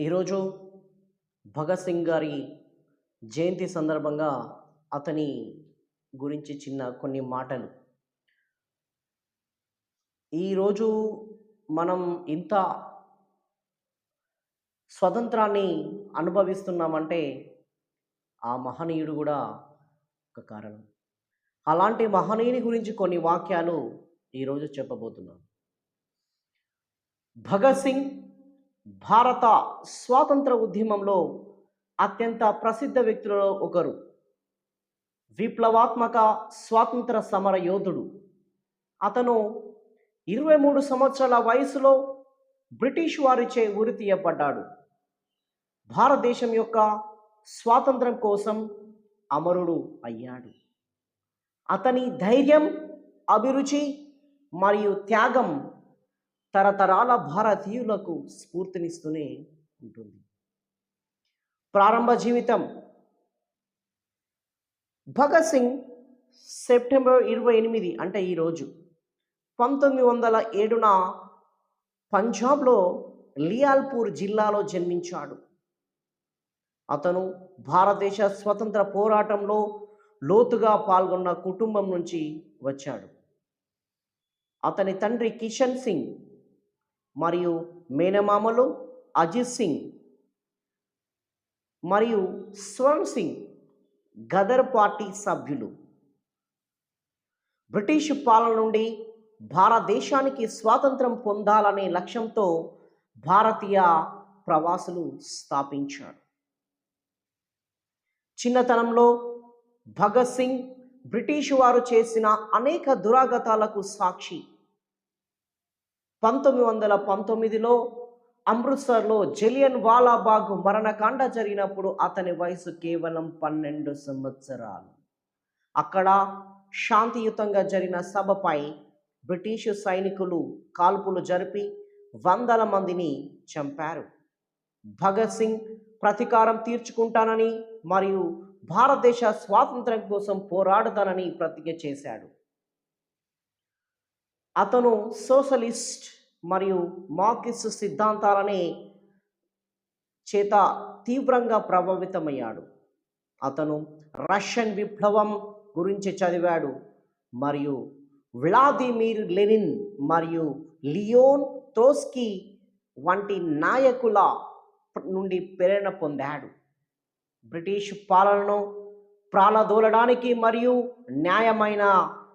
ఈరోజు భగత్ సింగ్ గారి జయంతి సందర్భంగా అతని గురించి చిన్న కొన్ని మాటలు. ఈరోజు మనం ఇంత స్వతంత్రాన్ని అనుభవిస్తున్నామంటే ఆ మహనీయుడు కూడా ఒక కారణం. అలాంటి మహనీయుని గురించి కొన్ని వాక్యాలు ఈరోజు చెప్పబోతున్నాను భగత్ సింగ్ భారత స్వాతంత్ర ఉద్యమంలో అత్యంత ప్రసిద్ధ వ్యక్తులలో ఒకరు. విప్లవాత్మక స్వాతంత్ర సమర యోధుడు. అతను ఇరవై మూడు సంవత్సరాల వయసులో బ్రిటిష్ వారిచే ఉరి తీయబడ్డాడు. భారతదేశం యొక్క స్వాతంత్రం కోసం అమరుడు అయ్యాడు. అతని ధైర్యం అభిరుచి మరియు త్యాగం తరతరాల భారతీయులకు స్ఫూర్తినిస్తూనే ఉంటుంది. ప్రారంభ జీవితం భగత్ సింగ్ సెప్టెంబర్ ఇరవై ఎనిమిది అంటే ఈరోజు పంతొమ్మిది వందల ఏడున పంజాబ్లో లియాల్పూర్ జిల్లాలో జన్మించాడు. అతను భారతదేశ స్వతంత్ర పోరాటంలో లోతుగా పాల్గొన్న కుటుంబం నుంచి వచ్చాడు. అతని తండ్రి కిషన్ సింగ్ మరియు మేనమామలు అజిత్ సింగ్ మరియు స్వర్ణ్ సింగ్ గదర్ పార్టీ సభ్యులు. బ్రిటిష్ పాలన నుండి భారతదేశానికి స్వాతంత్రం పొందాలనే లక్ష్యంతో భారతీయ ప్రవాసులు స్థాపించాడు చిన్నతనంలో భగత్ సింగ్ బ్రిటిష్ వారు చేసిన అనేక దురాగతాలకు సాక్షి పంతొమ్మిది వందల పంతొమ్మిదిలో అమృత్సర్లో జలియన్ వాలాబాగ్ మరణకాండ జరిగినప్పుడు అతని వయసు కేవలం పన్నెండు సంవత్సరాలు. అక్కడ శాంతియుతంగా జరిగిన సభపై బ్రిటిషు సైనికులు కాల్పులు జరిపి వందల మందిని చంపారు. భగత్ సింగ్ ప్రతీకారం తీర్చుకుంటానని మరియు భారతదేశ స్వాతంత్ర్యం కోసం పోరాడతానని ప్రతిజ్ఞ చేశాడు. అతను సోషలిస్ట్ మరియు మార్కిస్ట్ సిద్ధాంతాలనే చేత తీవ్రంగా ప్రభావితమయ్యాడు. అతను రష్యన్ విప్లవం గురించి చదివాడు మరియు వ్లాదిమిర్ లెనిన్ మరియు లియోన్ ట్రోస్కీ వంటి నాయకుల నుండి ప్రేరణ పొందాడు. బ్రిటిష్ పాలనను ప్రాణదూలడానికి మరియు న్యాయమైన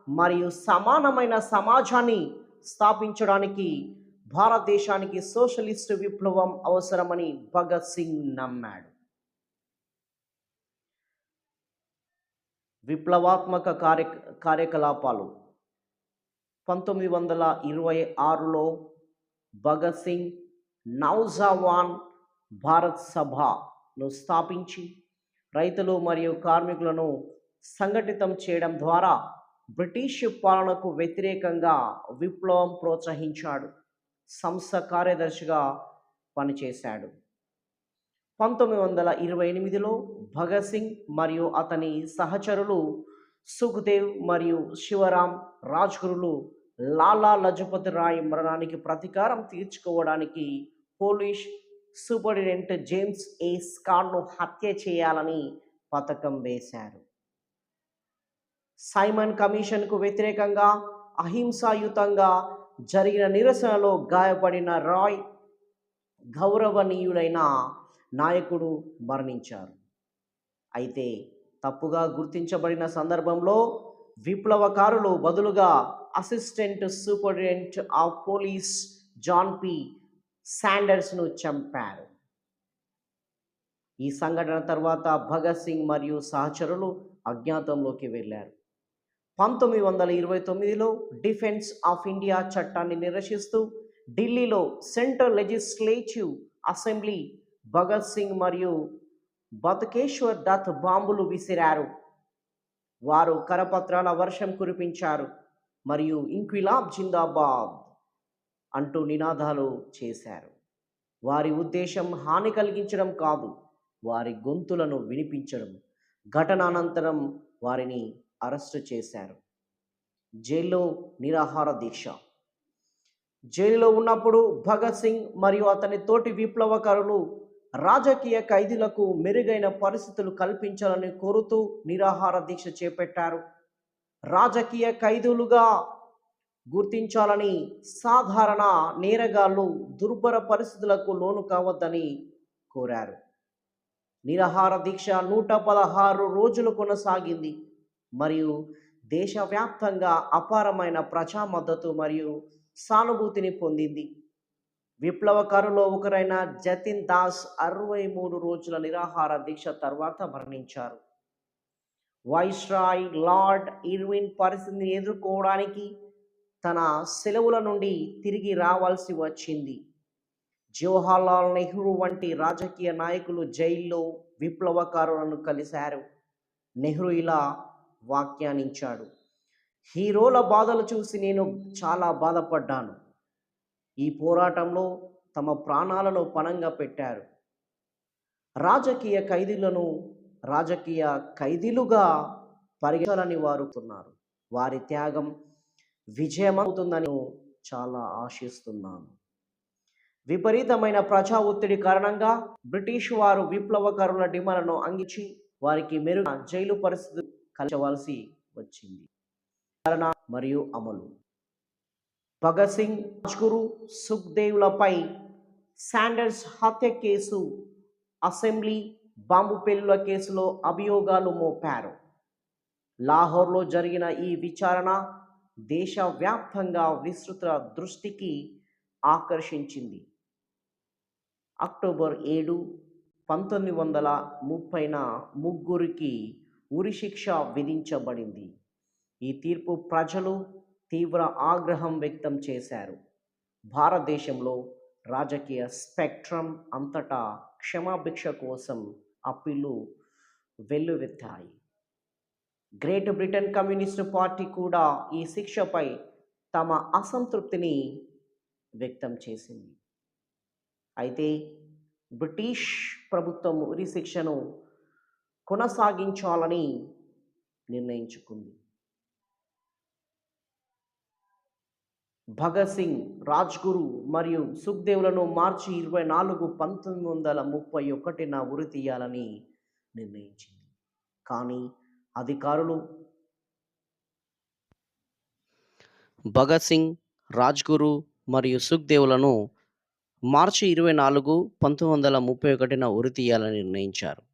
మరియు సమానమైన సమాజాన్ని స్థాపించడానికి భారతదేశానికి సోషలిస్ట్ విప్లవం అవసరమని భగత్ సింగ్ నమ్మాడు. విప్లవాత్మక కార్య కార్యకలాపాలు. పంతొమ్మిది వందల ఇరవై ఆరులో భగత్ సింగ్ నౌజావాన్ భారత్ సభను స్థాపించి రైతులు మరియు కార్మికులను సంఘటితం చేయడం ద్వారా బ్రిటిష్ పాలనకు వ్యతిరేకంగా విప్లవం ప్రోత్సహించాడు. సంస్థ కార్యదర్శిగా పనిచేశాడు. పంతొమ్మిది వందల ఇరవై ఎనిమిదిలో భగత్ సింగ్ మరియు అతని సహచరులు సుఖ్దేవ్ మరియు శివరాం రాజ్గురులు లాలా లజపతి రాయ్ మరణానికి ప్రతీకారం తీర్చుకోవడానికి పోలీష్ సూపరింటెండెంట్ జేమ్స్ ఏ స్కాడ్ను హత్య చేయాలని పథకం వేశారు. సైమన్ కమిషన్కు వ్యతిరేకంగా అహింసాయుతంగా జరిగిన నిరసనలో గాయపడిన రాయ్ గౌరవనీయుడైన నాయకుడు మరణించారు. అయితే తప్పుగా గుర్తించబడిన సందర్భంలో విప్లవకారులు బదులుగా assistant superintendent of police John P శాండర్స్ను చంపారు. ఈ సంఘటన తర్వాత భగత్ సింగ్ మరియు సహచరులు అజ్ఞాతంలోకి వెళ్ళారు. పంతొమ్మిది వందల ఇరవై తొమ్మిదిలో డిఫెన్స్ ఆఫ్ ఇండియా చట్టాన్ని నిరసిస్తూ ఢిల్లీలో central legislative assembly Bhagat Singh మరియు బతుకేశ్వర్ దత్ బాంబులు విసిరారు. వారు కరపత్రాల వర్షం కురిపించారు మరియు ఇంక్విలాబ్ జిందాబాద్ అంటూ నినాదాలు చేశారు. వారి ఉద్దేశం హాని కలిగించడం కాదు వారి గొంతులను వినిపించడం. ఘటనానంతరం వారిని అరెస్టు చేశారు. జైల్లో నిరాహార దీక్ష. జైలులో ఉన్నప్పుడు భగత్ సింగ్ మరియు అతని తోటి విప్లవకారులు రాజకీయ ఖైదీలకు మెరుగైన పరిస్థితులు కల్పించాలని కోరుతూ నిరాహార దీక్ష చేపట్టారు. రాజకీయ ఖైదీలుగా గుర్తించాలని సాధారణ నేరగాళ్ళు దుర్భర పరిస్థితులకు లోను కావద్దని కోరారు. నిరాహార దీక్ష నూట పదహారు రోజులు కొనసాగింది. మరియు దేశవ్యాప్తంగా అపారమైన ప్రజా మద్దతు మరియు సానుభూతిని పొందింది. విప్లవకారులో ఒకరైన జతిన్ దాస్ అరవై మూడు రోజుల నిరాహార దీక్ష తర్వాత మరణించారు. వైస్రాయ్ లార్డ్ ఇర్విన్ పరిస్థితిని ఎదుర్కోవడానికి తన సెలవుల నుండి తిరిగి రావాల్సి వచ్చింది. జవహర్లాల్ నెహ్రూ వంటి రాజకీయ నాయకులు జైల్లో విప్లవకారులను కలిశారు. నెహ్రూ ఇలా వ్యాఖ్యానించాడు హీరోల బాధలు చూసి నేను చాలా బాధపడ్డాను. ఈ పోరాటంలో తమ ప్రాణాలను పణంగా పెట్టారు. రాజకీయ ఖైదీలను రాజకీయ ఖైదీలుగా పరిగణని వారుతున్నారు వారి త్యాగం విజయమవుతుందని చాలా ఆశిస్తున్నాను. విపరీతమైన ప్రజా ఒత్తిడి కారణంగా బ్రిటిష్ వారు విప్లవకారుల డిమాండ్లను అంగించి వారికి మెరుగు జైలు పరిస్థితి కలచవలసి వచ్చింది. విచారణ మరియు అమలు. భగత్ సింగ్ రాజ్గురు సుఖ్దేవ్లపై శాండర్స్ హత్య కేసు అసెంబ్లీ బాంబు పేలుల కేసులో అభియోగాలు మోపారు. లాహోర్లో జరిగిన ఈ విచారణ దేశవ్యాప్తంగా విస్తృత దృష్టికి ఆకర్షించింది. అక్టోబర్ ఏడు పంతొమ్మిది వందల ముప్పైన ముగ్గురికి ఉరిశిక్ష విధించబడింది. ఈ తీర్పు ప్రజలు తీవ్ర ఆగ్రహం వ్యక్తం చేశారు. భారతదేశంలో రాజకీయ స్పెక్ట్రమ్ అంతటా క్షమాభిక్ష కోసం అప్పీలు వెల్లువెత్తాయి. గ్రేట్ బ్రిటన్ కమ్యూనిస్టు పార్టీ కూడా ఈ శిక్షపై తమ అసంతృప్తిని వ్యక్తం చేసింది. అయితే బ్రిటిష్ ప్రభుత్వం ఉరి శిక్షను కొనసాగించాలని నిర్ణయించుకుంది. భగత్ సింగ్ రాజ్గురు మరియు సుఖ్దేవ్లను మార్చి ఇరవై నాలుగు పంతొమ్మిది వందల ముప్పై ఒకటిన ఉరి తీయాలని నిర్ణయించింది. కానీ అధికారులు భగత్ సింగ్ రాజ్గురు మరియు సుఖ్దేవ్లను మార్చి ఇరవై నాలుగు పంతొమ్మిది వందల ముప్పై ఒకటిన ఉరి తీయాలని నిర్ణయించారు.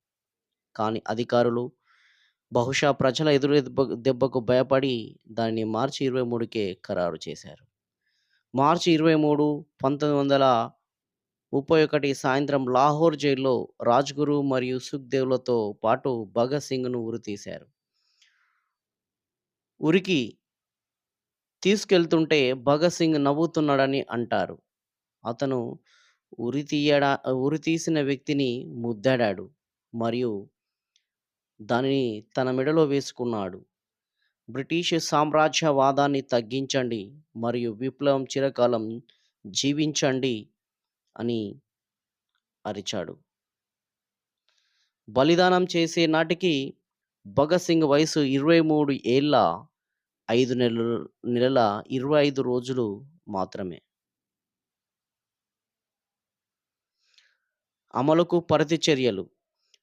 కానీ అధికారులు బహుశా ప్రజల ఎదురు దెబ్బ- దెబ్బకు భయపడి దాన్ని మార్చి ఇరవై మూడుకే ఖరారు చేశారు. మార్చి ఇరవై మూడు పంతొమ్మిది వందల ముప్పై ఒకటి సాయంత్రం లాహోర్ జైల్లో రాజ్గురు మరియు సుఖ్దేవ్లతో పాటు భగత్ సింగ్ను ఉరి తీశారు. ఉరికి తీసుకెళ్తుంటే భగత్ సింగ్ నవ్వుతున్నాడని అంటారు. అతను ఉరి తీయడా ఉరి తీసిన వ్యక్తిని ముద్దాడాడు మరియు దానిని తన మెడలో వేసుకున్నాడు. బ్రిటిష్ సామ్రాజ్యవాదాన్ని తగ్గించండి మరియు విప్లవం చిరకాలం జీవించండి అని అరిచాడు. బలిదానం చేసే నాటికి భగత్ సింగ్ వయసు ఇరవై మూడు ఏళ్ళ ఐదు నెలలు నెలల ఇరవై ఐదు రోజులు మాత్రమే. అమలుకు పరిధి చర్యలు.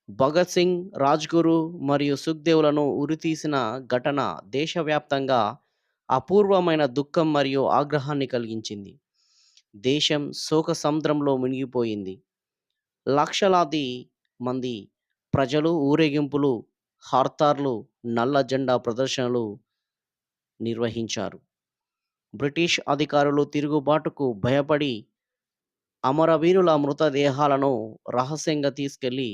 భగత్ సింగ్ రాజ్గురు మరియు సుఖ్దేవ్లను ఉరితీసిన ఘటన దేశవ్యాప్తంగా అపూర్వమైన దుఃఖం మరియు ఆగ్రహాన్ని కలిగించింది. దేశం శోక సముద్రంలో మునిగిపోయింది. లక్షలాది మంది ప్రజలు ఊరేగింపులు హార్తార్లు నల్ల జెండా ప్రదర్శనలు నిర్వహించారు. బ్రిటిష్ అధికారులు తిరుగుబాటుకు భయపడి అమరవీరుల మృతదేహాలను రహస్యంగా తీసుకెళ్ళి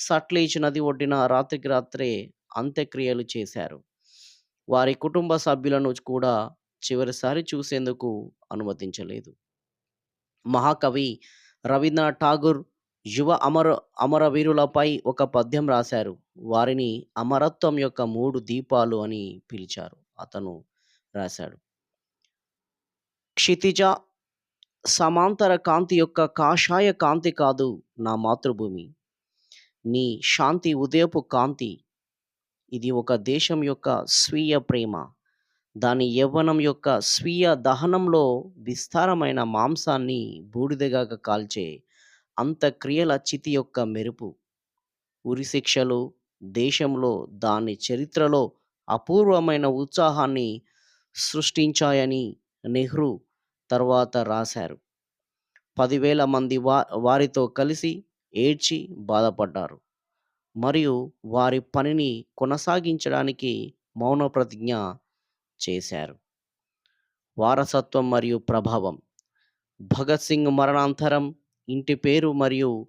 సట్లీజ్ నది ఒడ్డిన రాత్రికి రాత్రే అంత్యక్రియలు చేశారు. వారి కుటుంబ సభ్యులను కూడా చివరిసారి చూసేందుకు అనుమతించలేదు. మహాకవి రవీంద్రనాథ్ ఠాగూర్ యువ అమర అమరవీరులపై ఒక పద్యం రాశారు. వారిని అమరత్వం యొక్క మూడు దీపాలు అని పిలిచారు. అతను రాశాడు. క్షితిజ సమాంతర కాంతి యొక్క కాషాయ కాంతి కాదు నా మాతృభూమి. నీ శాంతి ఉదయపు కాంతి. ఇది ఒక దేశం యొక్క స్వీయ ప్రేమ. దాని యవ్వనం యొక్క స్వీయ దహనంలో విస్తారమైన మాంసాన్ని బూడిదగా కాల్చే అంతక్రియల చితి యొక్క మెరుపు. ఉరిశిక్షలు దేశంలో దాని చరిత్రలో అపూర్వమైన ఉత్సాహాన్ని సృష్టించాయని నెహ్రూ తర్వాత రాశారు. పదివేల మంది వా వారితో కలిసి ఏడ్చి బాధపడ్డారు. మరియు వారి పనిని కొనసాగించడానికి మౌన ప్రతిజ్ఞ చేశారు. వారసత్వం మరియు ప్రభావం. భగత్ సింగ్ మరణాంతరం ఇంటి పేరు మరియు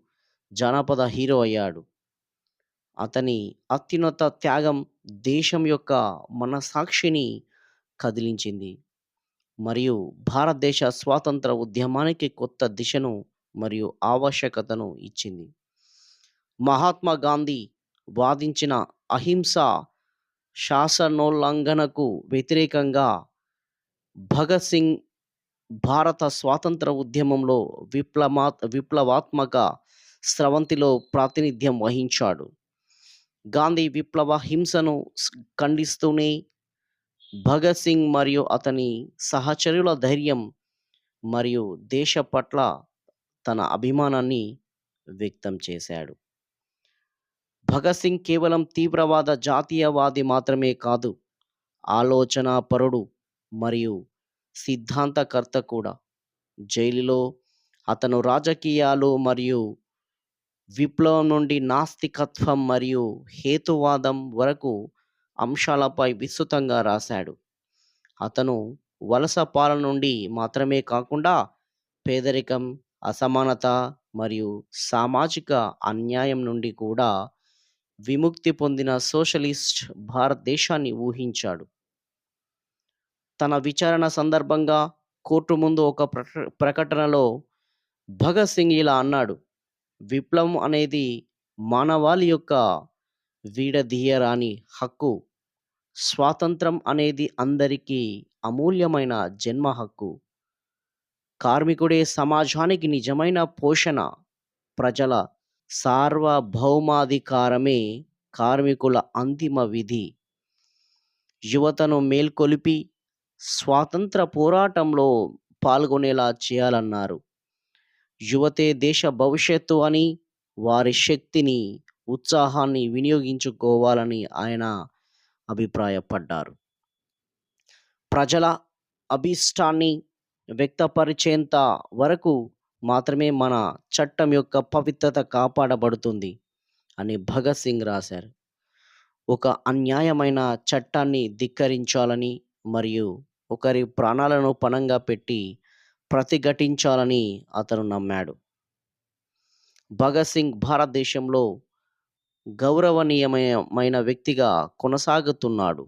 జానపద హీరో అయ్యాడు. అతని అత్యున్నత త్యాగం దేశం యొక్క మనసాక్షిని కదిలించింది. మరియు భారతదేశ స్వాతంత్ర ఉద్యమానికి కొత్త దిశను మరియు ఆవశ్యకతను ఇచ్చింది. మహాత్మా గాంధీ వాదించిన అహింస శాసనోల్లంఘనకు వ్యతిరేకంగా భగత్ సింగ్ భారత స్వాతంత్ర ఉద్యమంలో విప్లవా విప్లవాత్మక స్రవంతిలో ప్రాతినిధ్యం వహించాడు. గాంధీ విప్లవ హింసను ఖండిస్తూనే భగత్ సింగ్ మరియు అతని సహచరుల ధైర్యం మరియు దేశ పట్ల తన అభిమానాన్ని వ్యక్తం చేశాడు. భగత్ సింగ్ కేవలం తీవ్రవాద జాతీయవాది మాత్రమే కాదు ఆలోచనాపరుడు మరియు సిద్ధాంతకర్త కూడా. జైలులో అతను రాజకీయాలు మరియు విప్లవం నుండి నాస్తికత్వం మరియు హేతువాదం వరకు అంశాలపై విస్తృతంగా రాశాడు. అతను వలస పాలన నుండి మాత్రమే కాకుండా పేదరికం అసమానత మరియు సామాజిక అన్యాయం నుండి కూడా విముక్తి పొందిన సోషలిస్ట్ భారతదేశాన్ని ఊహించాడు. తన విచారణ సందర్భంగా కోర్టు ముందు ఒక ప్రకటనలో భగత్ సింగ్ ఇలా అన్నాడు విప్లవం అనేది మానవాళి యొక్క వీడదీయరాని హక్కు. స్వాతంత్రం అనేది అందరికీ అమూల్యమైన జన్మ హక్కు. కార్మికుడే సమాజానికి నిజమైన పోషణ. ప్రజల సార్వభౌమాధికారమే కార్మికుల అంతిమ విధి. యువతను మేల్కొలిపి స్వాతంత్ర పోరాటంలో పాల్గొనేలా చేయాలన్నారు. యువతే దేశ భవిష్యత్తు అని వారి శక్తిని ఉత్సాహాన్ని వినియోగించుకోవాలని ఆయన అభిప్రాయపడ్డారు. ప్రజల అభిష్టాన్ని వ్యక్తపరిచేంత వరకు మాత్రమే మన చట్టం యొక్క పవిత్రత కాపాడబడుతుంది అని భగత్ సింగ్ రాశారు. ఒక అన్యాయమైన చట్టాన్ని ధిక్కరించాలని మరియు ఒకరి ప్రాణాలను పణంగా పెట్టి ప్రతిఘటించాలని అతను నమ్మాడు. భగత్ సింగ్ భారతదేశంలో గౌరవనీయమైన వ్యక్తిగా కొనసాగుతున్నాడు.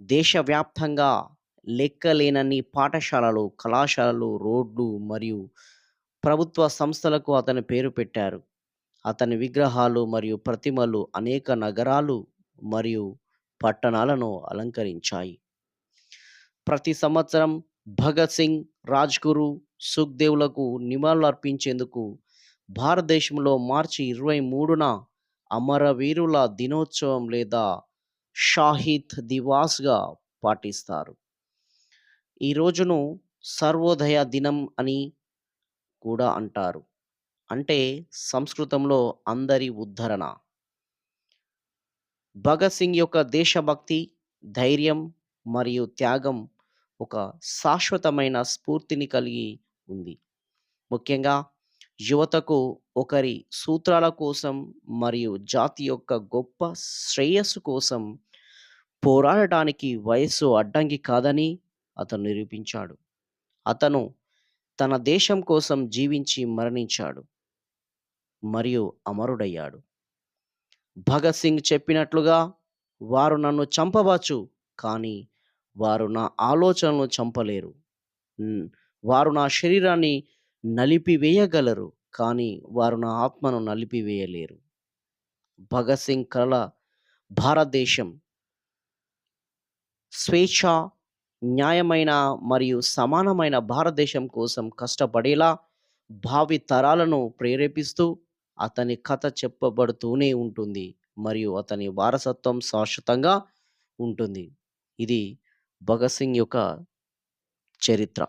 దేశవ్యాప్తంగా లెక్కలేనన్ని పాఠశాలలు కళాశాలలు రోడ్లు మరియు ప్రభుత్వ సంస్థలకు అతని పేరు పెట్టారు. అతని విగ్రహాలు మరియు ప్రతిమలు అనేక నగరాలు మరియు పట్టణాలను అలంకరించాయి. ప్రతి సంవత్సరం భగత్ సింగ్ రాజ్గురు సుఖ్దేవ్లకు నివాళులు అర్పించేందుకు భారతదేశంలో మార్చి ఇరవై మూడున అమరవీరుల దినోత్సవం లేదా షాహిద్ దివాస్గా పాటిస్తారు. ఈ రోజును సర్వోదయ దినం అని కూడా అంటారు. అంటే సంస్కృతంలో అందరి ఉద్ధరణ. భగత్ సింగ్ యొక్క దేశభక్తి ధైర్యం మరియు త్యాగం ఒక శాశ్వతమైన స్ఫూర్తిని కలిగి ఉంది. ముఖ్యంగా యువతకు ఒకరి సూత్రాల కోసం మరియు జాతి యొక్క గొప్ప శ్రేయస్సు కోసం పోరాడటానికి వయస్సు అడ్డంకి కాదని అతను నిరూపించాడు. అతను తన దేశం కోసం జీవించి మరణించాడు. మరియు అమరుడయ్యాడు. భగత్ సింగ్ చెప్పినట్లుగా వారు నన్ను చంపవచ్చు కానీ వారు నా ఆలోచనను చంపలేరు. వారు నా శరీరాన్ని నలిపివేయగలరు కానీ వారు నా ఆత్మను నలిపివేయలేరు. భగత్ సింగ్ కల భారతదేశం స్వేచ్ఛ న్యాయమైన మరియు సమానమైన భారతదేశం కోసం కష్టపడేలా భావి తరాలను ప్రేరేపిస్తూ అతని కథ చెప్పబడుతూనే ఉంటుంది మరియు అతని వారసత్వం శాశ్వతంగా ఉంటుంది. ఇది భగత్ సింగ్ యొక్క చరిత్ర.